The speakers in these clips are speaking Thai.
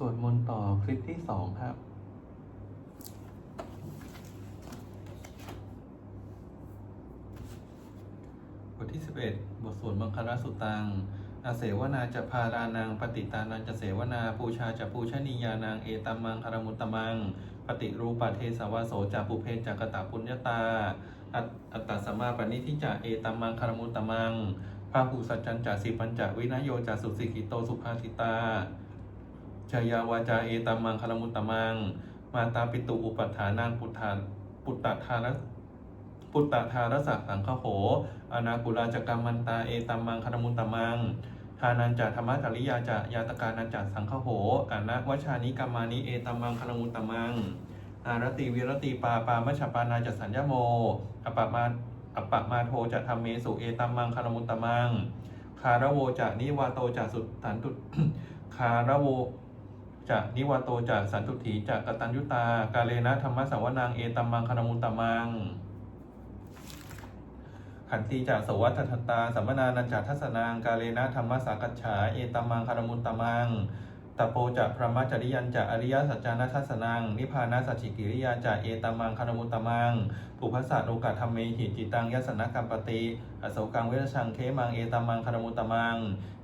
สวดมนต์ต่อคลิปที่สองครับ บทที่ 11 บทสวดมังคลสุตัง อาเสวนาจะพารานัง ปฏิตานันจะเสวนาปูชาจะปูชนียานังเอตัมมังคารมุตตมัง ปฏิรูปเทสวาโสจะปุเพจักตะปุญญาตา อัตตสัมมาปณิทิจะเอตัมมังคารมุตตมังพาหูสัจจันจะสิปัญจวินโยจะสุสิกิโตสุภาสิตา ชายาวาจาเอตัมมังคารมุตตมัง มาตาปิตุอุปัฏฐานังปุตถานปุตตะทานปุตตะทารสักสังคโหอนาคุลาจกรรมันตาเอตัมมังคารมุตตมังทานันจะธรรมะจริยาจะยาตการนันจะสังคโหอนักวชานิกรรมานิเอตัมมังคารมุตตมัง อารติวิรติปาปามชปานาจะสัญญโมอปปมาอปปมาโทจะธรรมเมสุเอตัมมังคารมุตตมัง คารโวจะนิวาโตจะสุตันตุคารโว จะนิวาโตจะสันตุถีจะกตัญยุตา กาเลนะธรรมะสวนังเอตัมมังคารมุตตมัง ขันติจากสวัตถตาสัมมนานันจัทัสนางกาเลนะธรรมะสากัจฉาเอตัมมังคารมุตตมังตโปจะพระมจริยันจะอริยสัจจานัทัสนัง นิพพานาสัจจิกิริยาจะเอตัมมังคารมุตตมังปุพพสสะโลกธรรมเมหิจิตังยัสนกัมปติ อโศกังเวรชังเคมังเอตัมมังคารมุตตมัง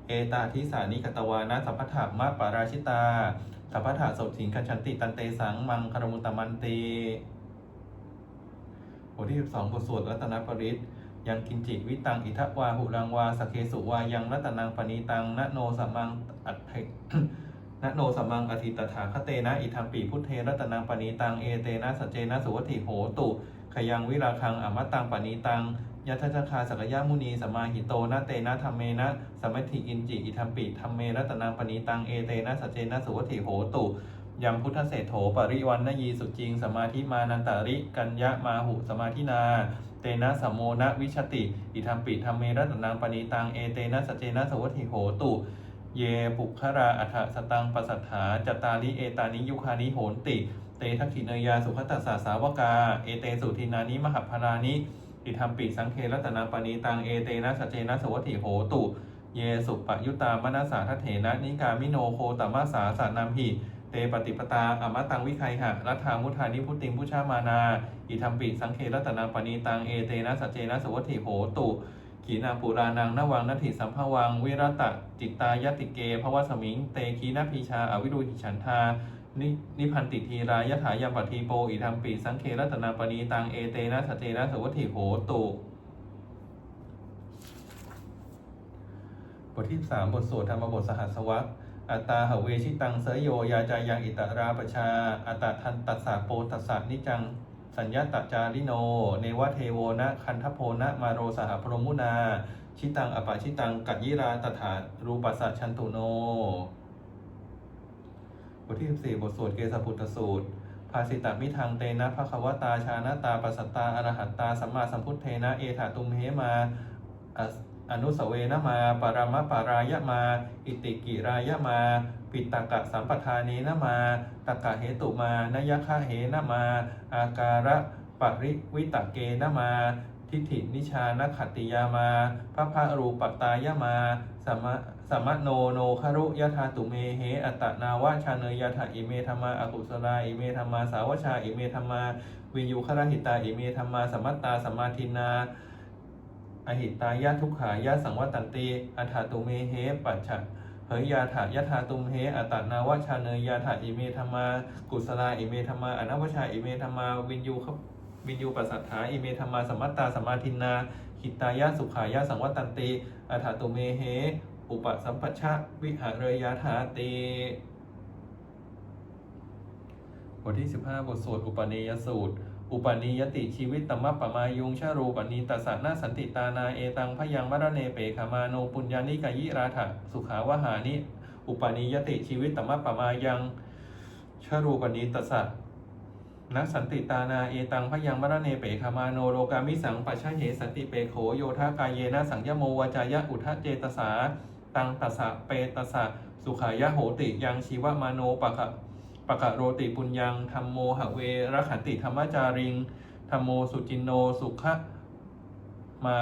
เอตาทิสานิกตวานะสัพพถามะปาราชิตา สัพพถาสดสิงคันชันติตันเตสังมังคารมุตตมันติบทที่12บทสวดรัตนปริตยังกินจิวิตังอิทัวาหุรังวาสเคสุวายังรัตนังปณีตังนโนสัมมังอัตเถนโนสัมมังอธิตถาคเตนะอิทัมปีพุทเทรัตนังปณีตังเอเตนะสัจเจนะสุวัติโหตุขยังวิราคังอมตังปณีตัง ยัตถคาสักยามุนีสมมาหิโตนะเตนะธรรมเมนะสมัติอินจิอิทัมปีธรรมเมรัตนังปณีตังเอเตนะสัจเจนะสุวัติโหตุยำพุทธเศโถปริวันนยีสุจริง สมาธิมานันตาริ กัญญะมาหุสมาธินา เตนะสัมโมนะวิชติ อิทัมปิธรรมเมรัตนังปณีตังเอเตนะสจเจนะสวัติโหตุ เยปุคราอัฏฐสตังปสัทธาจตาริเอตานิยุคานิโหนติ เตทักขิเนยาสุขตัสสาสาวกา เอเตสุทินานิมหพรานิ อิทัมปิสังเครัตนังปณีตังเอเตนะสจเจนะสวัติโหตุ เยสุปยุตามนาสาทเถนะนิกามิโนโคตมัสสาสานามหิเตปฏิปตาอมตังวิไคหะรัฐามุทานิพุติงพุชามานา อิทัมปิสังเครัตนังปณีตังเอเตนะสัจเจนะสวัติโหตุขีนาปุรานังนวังนัตถิสัมภวัง วิรตะจิตตายติเกภวสมิง เตขีนาพีชาอวิรุหิฉันทา นินิพันติทีรายถายาปทีโปอิทัมปิสังเครัตนาปณีตังเอเตนะสเจนะสวัติโหตุบทที่สามบทสวดธรรมบทสหัสวรรษอัตตาหเวชิตังเสยโยยาจายังอิตราปชา อัตตทันตัสสะโปตัสสะนิจัง สัญญาตจาริโน เนวเทโวนะคันทโพนะมาโรสหพรหมุนา ชิตังอปาชิตังกัจยิราตถารูปัสสะชันตุโน บทที่ 14 บทสวดเกสพุทธสูตร ภาสิตามิทังเตนะภควตาชานาตาปัสตาอรหัตตาสัมมาสัมพุทเทนะเอถาตุมเหมาอนุสเวนะมา ปรามะปารายะมา อิติกิรายะมา ปิตตกะสัมปทานีนะมา ตกะเหตุมานยคะเหนะมา อาการะปริวิตเกนะมา ทิฏฐินิชานขัตติยามาพระพะรูปตายะมาสมะสมะโนโนคารุยะธาตุเมเหอัตนาวะชาเนยยะถาอิเมธรรมาอกุศลาอิเมธรรมาสาวชาอิเมธรรมาวินยูครหิตาอิเมธรรมาสมัตตาสมมาทินาอหิตายะทุกขายะสังวัตันติอัฏฐตุเมเหปัจฉะเฮยยาถายะธาตุมเหอัตตนาวชาเนยยาถาอิเมธรรมา กุศลาอิเมธรรมาอนวชาอิเมธรรมา วินยูข วินยูปัสสัทธาอิเมธรรมาสมมัตตาสมมาทินนาหิตายะสุขายะสังวัตันติอัฏฐตุเมเหอุปสัมปชะวิหารยาถาติบทที่ 15 บทสวดอุปนิยสูตร อุปนิยติชีวิตตมะปะมายุงชารูปณีตัสสะนาสันติตานาเอตังพยังมรเนเปขมาโนปุญญานิกายิราถะสุขาวหานิ อุปนิยติชีวิตตมะปะมายังชารูปณีตัสสะ นัสันติตานาเอตังพยังมรเนเปขมาโนโลกามิสังปัชชะเหสันติเปโขโยทากายเยนะสังยโมวจายะอุทะเจตสา ตังตัสสะเปตัสสะสุขายะโหติยังชีวมาโนปะกะปะกะโรติปุญญังธรรมโมหะเวรขันติธรรมจาริงธรรมโมสุจินโนสุขะมา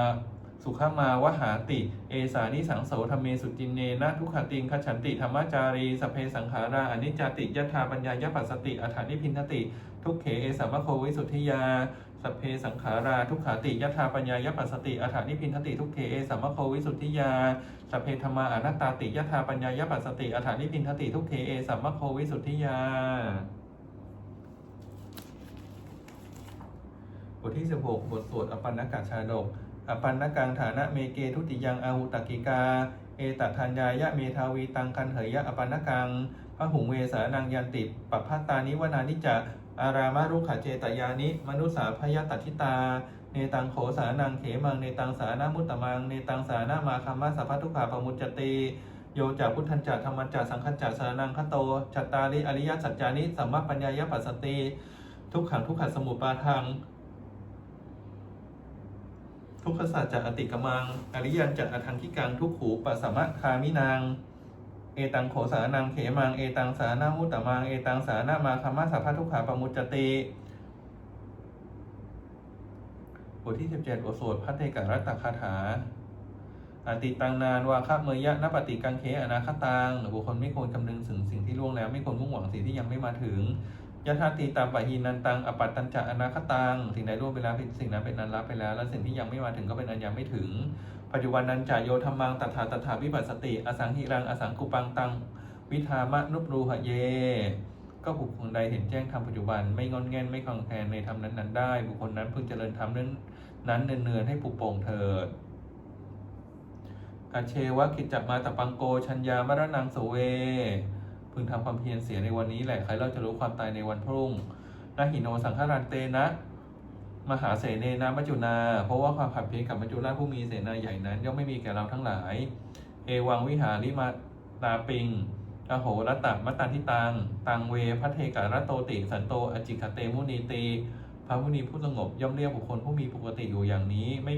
สุขมาวหาติ เอสานิสังโสธรรมเมสุจินเนนะทุกขติงคฉันติธรรมจารีสเพสังขาราอนิจจติยถาปัญญายปัสสติอัฏฐานิพินทติ ทุกเขเอสัมมโควิสุทธิยาสเพสังขาราทุกขาติยถาปัญญายปัสสติอัฏฐานิพินทติทุกเขเอสัมมโควิสุทธิยาสเพธรรมาอนัตตาติยถาปัญญายปัสสติอัฏฐานิพินทติทุกเขเอสัมมโควิสุทธิยาบทที่ 16 บทสวดอปันนกาชาดก อปันนกังฐานะเมเกทุติยังอาหุตกิกา เอตทัญญายะเมทาวีตังคันเหยะอปันนกังพระหุงเวสานังยันติปปพัตานิวนานิจะอารามารุขเจตยานิ มนุสาพยตัชิตา เนตังโขสานังเขมัง เนตังสานามุตตมัง เนตังสานามาคัมมะสัพพทุขาปมุจจติโยจากพุทธันจัธรรมจัสังคัจจัสานังคโตจัตตาริอริยสัจจานิสัมมาปัญญายปัสสติ ทุกขังทุกขัสมุปปาทัง ทุกขสัจจะอติกมัง อริยันจะอทังคิกังทุกขูปัสสมะคามินาง เอตังโขสานังเขมัง เอตังสานามุตตมัง เอตังสานามาคัมมะสัพพทุกขาปมุจจติบทที่ 17บทสวดพัทเทกรัตตคาถาอติตังนานวาคาเมยะนปฏิกังเคอนาคตังบุคคลไม่ควรคำนึงถึงสิ่งที่ล่วงแล้ว ไม่ควรมุ่งหวังสิ่งที่ยังไม่มาถึง ยะธาติตามปะหีนันตังอปัตตัญจะอนาคตัง สิ่งใดล่วงไปแล้วสิ่งนั้นเป็นอันรับไปแล้ว และสิ่งที่ยังไม่มาถึงก็เป็นอันยังไม่ถึง ปัจจุบันนันจาโยธรรมังตถาตถาวิปัสสติ อสังหิรัง อสังกุปังตัง วิธามะนุปรูหะเย ก็บุคคลใดเห็นแจ้งธรรมปัจจุบัน ไม่งอนแงนไม่คลองแคลนในธรรมนั้นๆได้ บุคคลนั้นพึงเจริญธรรมนั้นนั้นเนือนๆให้ปลุกโปร่งเถิดกาเชวะกิจจมาตปังโกชัญญามรณังโสเว พึงทำความเพียรเสียในวันนี้แหละใครเราจะรู้ความตายในวันพรุ่งนาหิโนสังฆารันเตนะ มหาเสเนนามัจจุนา เพราะว่าความผัดเพียรกับมัจจุราชผู้มีเสนาใหญ่นั้นย่อมไม่มีแก่เราทั้งหลาย เอวังวิหาริมาตาปิงอโหรตะมัตตันทิตัง ตังเวพัทเทการะโตติ สันโตอจิคเตมุนีตีพระมุนีผู้สงบย่อมเรียกบุคคลผู้มีปกติอยู่อย่างนี้ ไม่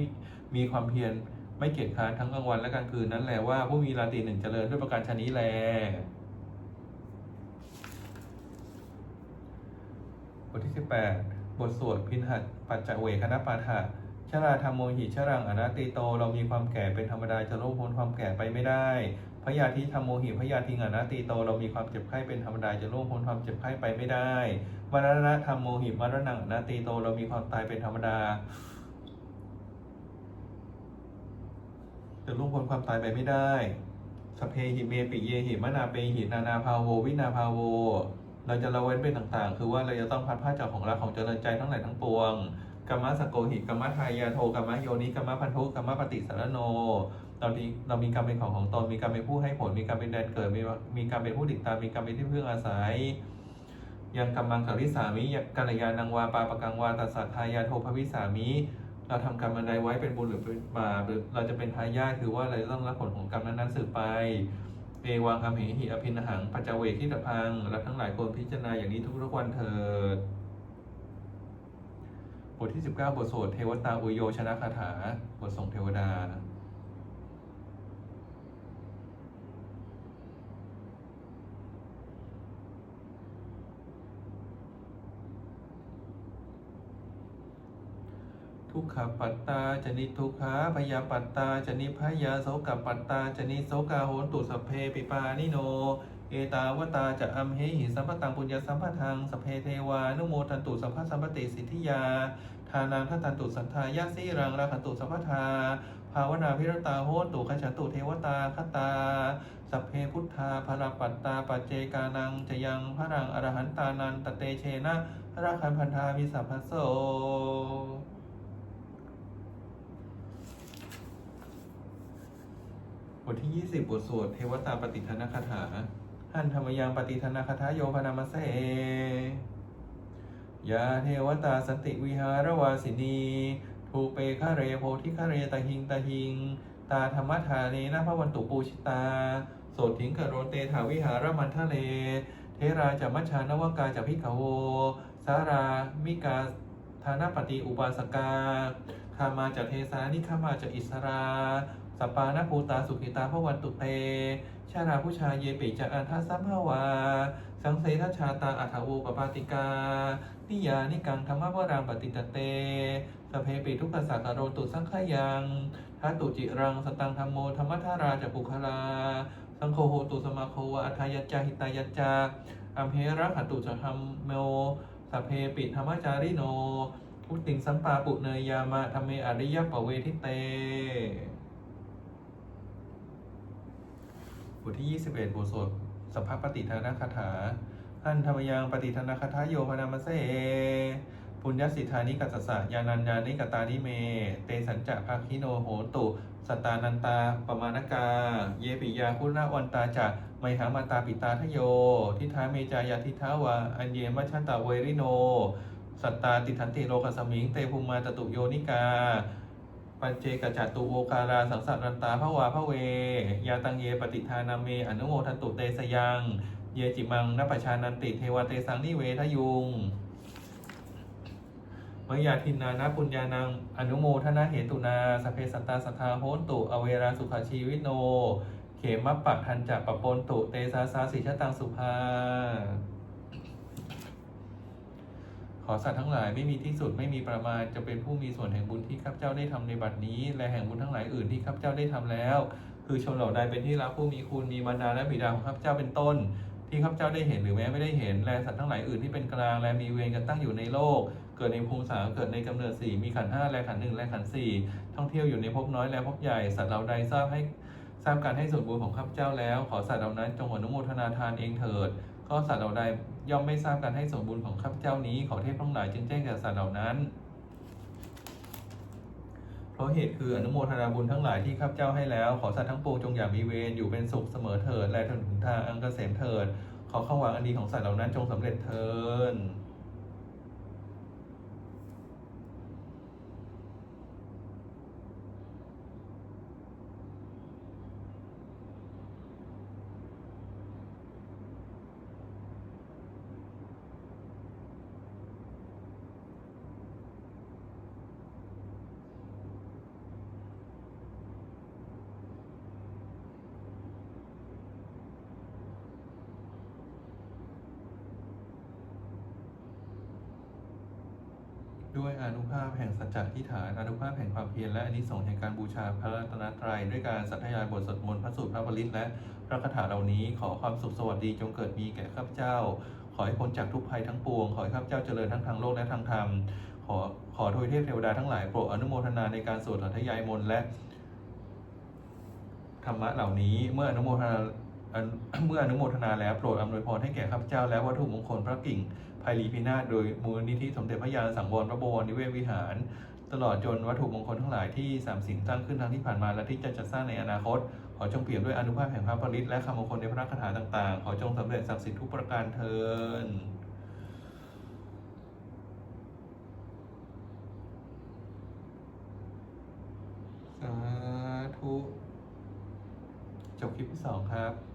มีความเพียรไม่เกียจค้านทั้งกลางวันและกลางคืนนั้นแหละว่าผู้มีราตรีหนึ่งเจริญด้วยประการชนี้แล บ ทที่ 18 บทสวดพินหัดปัจจเวคณปาฐะชราธรรมโมหิชรังอนัตติโต เรามีความแก่เป็นธรรมดาจะล่วงพ้นความแก่ไปไม่ได้พยาธิธรรมโมหิพยาธิงอนัตติโตเรามีความเจ็บไข้เป็นธรรมดาจะล่วงพ้นความเจ็บไข้ไปไม่ได้มรณะธรรมโมหิมรณะอนัตติโตเรามีความตายเป็นธรรมดา จะล่วงพ้นความตายไปไม่ได้สพเพหิเมปิเยหิมนาเปหินานาภาโว วินาภาโว เราจะละเว้นเป็นต่างๆ คือว่าเราจะต้องพัดผ้าจากของรักของเจริญใจทั้งหลายทั้งปวงกรรมะสกโกหิกรรมะทายาโทกรรมะโยนิกรรมะพันธุกรรมะปฏิสารโนเรามีเรามีกรรมเป็นของของตนมีกรรมเป็นผู้ให้ผล มีกรรมเป็นแดนเกิด มีมีกรรมเป็นผู้ติดตาม มีกรรมเป็นที่พึ่งอาศัย ยังกรรมังกริสามิกัลยาณังวาปาปะกังวาตัสสะทายาโทภวิสามิเราทำกรรมอันใดไว้เป็นบุญหรือเป็นบาปหรือเราจะเป็นทายาทคือว่าเราจะต้องรับผลของกรรมนั้นๆสืบไป เอวังอเหหิอภินหังปัจเวคิตพังและทั้งหลายควรพิจารณาอย่างนี้ทุกๆวันเถิดบทที่ 19 บทสวดเทวตาอุโยชนะคาถา บทส่งเทวดา ทุกขปัตตาจนิทุกขาพยาปัตตาจนิพยาโสกปัตตาจนิโสกาโหนตุสเพปิปานิโน เอตาวตาจะอัมเหหิสัมปตังปุญญสัมปทังสเพเทวานุโมทันตุสัพพะสัมปติสิทธิยา ทานังทัตันตุสัทธายาสีรังราคันตุสัพพทาภาวนาพิรตาโหตุขฉันตุเทวตาคตา สัพเพพุทธาภรปัตตาปัจเจกานังจะยังพระรังอรหันตานันตเตเชนะราคันพันธามิสัพพโส บทที่ 20 บทสวดเทวตาปฏิทานคาถา หันธรรมยังปฏิทานคาถาโยพนามาเสยาเทวตาสนติวิหารวาสินีทูเปคะเรโพธิคะเรตหิงตะหิง ตาธรรมธาเนนะพระวันตุปูชิตา โสถิงกโรเตถาวิหารมันทะเล เทราจะมัชชานวกาจะพิขโว สารามิกาธานปฏิอุบาสกาคามาจะเทสานิคามาจะอิสรา สปปานาภูตาสุขิตาพระวันตุเต ชาราผู้ชายเยปิจะอันทัสสัมภวา สังเสทชาตาอัฐาวูปปาติกา นิยานิกังธรรมวรังปฏิตเตสเพปิทุกขสักโรตุสังขยังทัตุจิรังสตังธรรมโมธรรมทาราจปุคลา สังโฆโหตุสมาโควะอัทายจาหิตายจาอัมเพระขัตุจธรรมโมสเพปิธรรมจาริโนพุติงสัมปาปุเนยยามะธรรมเมอริยปเวทิเต บทที่ 21 บทสวดสัพพปฏิทานคาถาท่านธรรมยังปฏิทานคาถาโยพนามเสปุญญสิทธานิกัสสะยานันยานิกตานิเม เตสัญจะภาคิโนโหตุสตานันตาปมาณกา เยปิยาพุระวันตาจะไมหังมาตาปิตาทโย ทิทาเมจายาทิทาวาอันเยมัชชันตาเวริโน สัตตาติทันติโลกสมิง เตภูมิมาตตุโยนิกา ปัญเจกจัตุโอการาสังสัรันตาภวาภเว ยาตังเยปฏิทานาเม อนุโมทันตุเตสยัง เยจิมังนปชานันติเทวเตสังนิเวทยุงมยาทินนานาปุญญานัง อนุโมทนาเหตุนาสเพสัตตาสัทธาโหนตุอเวราสุขาชีวิโน เขมะปะทันจักปะปนตุเตสาสาสิชตังสุภา ขอสัตว์ทั้งหลายไม่มีที่สุดไม่มีประมาณจะเป็นผู้มีส่วนแห่งบุญที่ข้าพเจ้าได้ทำในบัดนี้ และแห่งบุญทั้งหลายอื่นที่ข้าพเจ้าได้ทำแล้ว คือชนเหล่าใดเป็นที่รักผู้มีคุณมีบรรดาและบิดาของข้าพเจ้าเป็นต้น ที่ข้าพเจ้าได้เห็นหรือแม้ไม่ได้เห็นและสัตว์ทั้งหลายอื่นที่เป็นกลางและมีเวรกันตั้งอยู่ในโลก เกิดในภูมิสามเกิดในกำเนิดสี่มีขันห้าและขันหนึ่งและขันสี่ท่องเที่ยวอยู่ในภพน้อยและภพใหญ่สัตว์เหล่าใดทราบให้ทราบการให้ส่วนบุญของข้าพเจ้าแล้ว ขอสัตว์เหล่านั้นจงอนุโมทนาทานเองเถิด ก็สัตว์เหล่าใดย่อมไม่ทราบการให้ส่วนบุญของข้าพเจ้านี้ขอเทพทั้งหลายจึงแจ้งแก่สัตว์เหล่านั้น เพราะเหตุคืออนุโมทนาบุญทั้งหลายที่ข้าพเจ้าให้แล้ว ขอสัตว์ทั้งปวงจงอย่ามีเวรอยู่เป็นสุขเสมอเถิดและถึงทางอังเกษมเถิดขอข้าหวังอันดีของสัตว์เหล่านั้นจงสำเร็จเถิด ด้วยอนุภาพแห่งสัจจะทิฏฐานอนุภาพแห่งความเพียรและอานิสงส์แห่งการบูชาพระรัตนตรัยด้วยการสัทยายบทสวดมนต์พระสูตรพระบริตและพระคาถาเหล่านี้ขอความสุขสวัสดีจงเกิดมีแก่ข้าพเจ้า ขอให้พ้นจากทุกภัยทั้งปวง ขอให้ข้าพเจ้าเจริญทั้งทางโลกและทางธรรม ขอขอโดยเทพเทวดาทั้งหลายโปรดอนุโมทนาในการสวดสัทยายมนต์และธรรมะเหล่านี้เมื่ออนุโมทนาเมื่ออนุโมทนาแล้วโปรดอำนวยพรให้แก่ข้าพเจ้าและวัตถุมงคลพระกิ่ง ภัยรีพินาศโดยมูลนิธิสมเด็จพระยาสังวรพระบวรนิเวศวิหาร ตลอดจนวัตถุมงคลทั้งหลายที่สามสิ่งสร้างขึ้นทั้งที่ผ่านมาและที่จะจัดสร้างในอนาคต ขอจงเปี่ยมด้วยอนุภาพแห่งพระปริตและคำมงคลในพระคาถาต่างๆ ขอจงสำเร็จศักดิ์สิทธิ์ทุกประการเทินสาธุจบคลิปที่สองครับ